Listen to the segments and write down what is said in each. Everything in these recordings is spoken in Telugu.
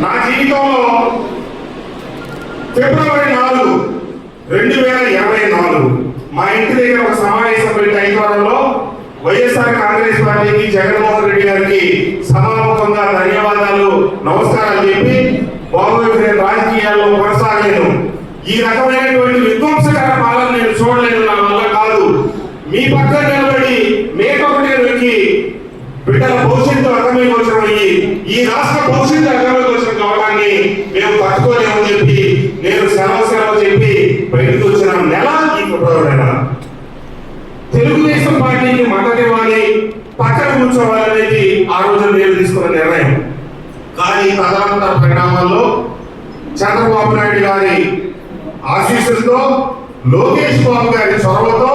నా జీవితంలో ఫిబ్రవరి నాలుగు రెండు వేల ఇరవై నాలుగు మా ఇంటి దగ్గర ఒక సమావేశం పెట్టి ఐదువారంలో వైఎస్ఆర్ కాంగ్రెస్ పార్టీకి జగన్మోహన్ రెడ్డి గారికి సమాముఖంగా ధన్యవాదాలు నమస్కారాలు చెప్పి బాబు నేను రాజకీయాల్లో కొనసాగలేను. ఈ రకమైనటువంటి విధ్వంసకర పాలన నేను చూడలేను నా వల్ల కాదు. మీ పక్కన నిలబడి మేకొకటి వెక్కి బిడ్డల భవిష్యత్తు అగమేగోచరం ఈ రాష్ట్ర భవిష్యత్తు అర్థమై మేము తట్టుకోలేమని చెప్పి నేను సెలవు సెలవు చెప్పి బయటకు వచ్చిన నెల ఈ ఫిబ్రవరి నెల తెలుగుదేశం పార్టీకి మద్దతు ఇవ్వాలి పక్కన కూర్చోవాలనేది ఆ రోజు నేను తీసుకున్న నిర్ణయం. కానీ తదనంతర పరిణామాల్లో చంద్రబాబు నాయుడు గారి ఆశీస్సులతో లోకేష్ బాబు గారి చొరవతో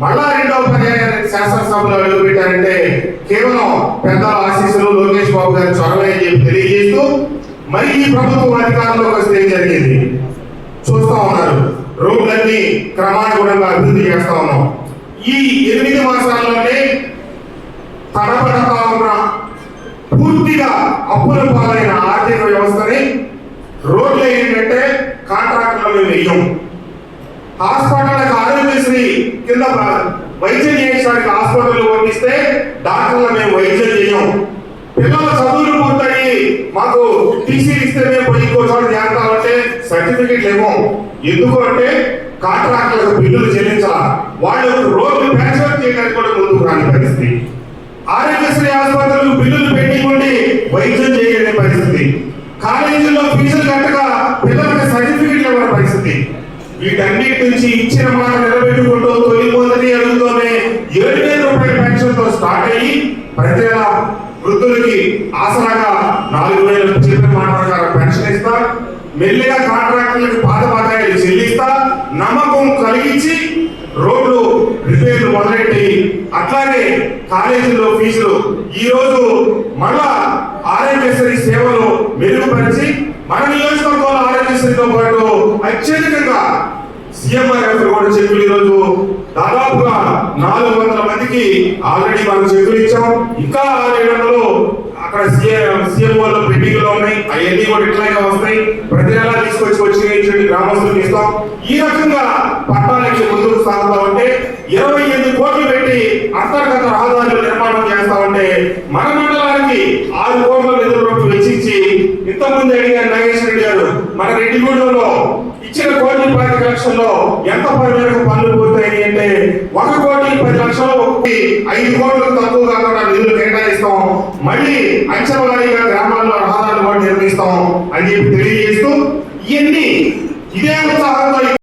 మళ్ళా రెండవ పర్యాయానికి శాసనసభలో అడుగుపెట్టారంటే కేవలం పెద్దల ఆశీస్సులు లోకేష్ బాబు గారి చొరవ అని చెప్పి తెలియజేస్తూ మరి ఈ ప్రభుత్వం అధికారంలోకి వస్తే ఏం జరిగింది? చూస్తా ఉన్నారు. రోడ్లన్నీ క్రమానుగుణంగా అభివృద్ధి చేస్తా ఉన్నాం. ఈ ఎనిమిది మాసాల్లోనే తడబడతా ఉన్న పూర్తిగా అప్పుల పాలైన ఆర్థిక వ్యవస్థని రోడ్లు ఏంటంటే కాంట్రాక్టర్లు మేము హాస్పిటల్కి ఆరోగ్యశ్రీ కింద వైద్యం చేయించడానికి హాస్పిటల్ పంపిస్తే డాక్టర్లు మేము వైద్యం చేయం. పిల్లల చదువులు పూర్తయి మాకు సర్టిఫికెట్లు ఇవ్వం ఎందుకు అంటే కాంట్రాక్టులకు బిల్లులు చెల్లించాలా? వాళ్ళు రోడ్లు ప్యాచర్ చేయడానికి కూడా ముందుకు రాని పరిస్థితి. ఆరోగ్యశ్రీ ఆసుపత్రులకు బిల్లులు పెట్టి వైద్యం చేయలేని పరిస్థితి. కాలేజీల్లో ఫీజులు కట్టక పిల్లలకి సర్టిఫికెట్లు ఇవ్వని పరిస్థితి. వీటన్నిటి నుంచి ఇచ్చిన మాట నిలబెట్టుకుంటూ తొలి మొదటి అడుగుతోనే ఏడు వేల రూపాయల పెన్షన్తో స్టార్ట్ అయ్యి ప్రతి నెల వృద్ధులకి ఆసరాగా నాలుగు వేల చెప్పిన మాట ప్రకారం పెన్షన్ మెల్లిగా కాంట్రాక్టర్లకు పాత బకాయిలు చెల్లిస్తా నమ్మకం కలిగించి రోడ్లు రిపేర్లు మొదలెట్టి అట్లాగే కాలేజీలో ఫీజులు ఈ రోజు మళ్ళా ఆరోగ్యశ్రీ సేవలు మెరుగుపరిచి మన నియోజకవర్గంలో ఆరోగ్యశ్రీతో పాటు అత్యధికంగా సీఎం కూడా చెక్కులు ఈరోజు దాదాపుగా నాలుగు వందల మందికి ఆల్రెడీ మనం చెక్కులు ఇచ్చాం. ఇంకా ఆరు వందలు అక్కడ సీఎం సీఎం వాళ్ళు పెండింగ్లో ఉన్నాయి. అవన్నీ కూడా ఇట్లాగే వస్తాయి? ప్రతి నెలా తీసుకొచ్చి వచ్చి చెప్పి గ్రామస్తులకు ఇస్తాం? ఈ రకంగా పట్టాలకి ముందుకు సాగుతామంటే ఇరవై ఎనిమిది కోట్లు పెట్టి అంతర్గత రహదారులు నిర్మాణం చేస్తామంటే మన మండలానికి ఆరు కోట్ల నిధుల రూపాయలు వెచ్చించి ఇంతకుముందు అడిగారు నాగేశ్వర రెడ్డి గారు మన రెడ్డిగూడెంలో ఇచ్చిన కోటి పది లక్షల్లో ఎంత పది మేరకు పనులు పూర్తయినాయి అంటే ఒక కోటి పది లక్షలు ఒకటి ఐదు కోట్లకు తక్కువ కాకుండా నిధులు కేటాయిస్తాం. మళ్ళీ అంచెవారీగా గ్రామాల్లో రహదారులు కూడా నిర్మిస్తాం అని చెప్పి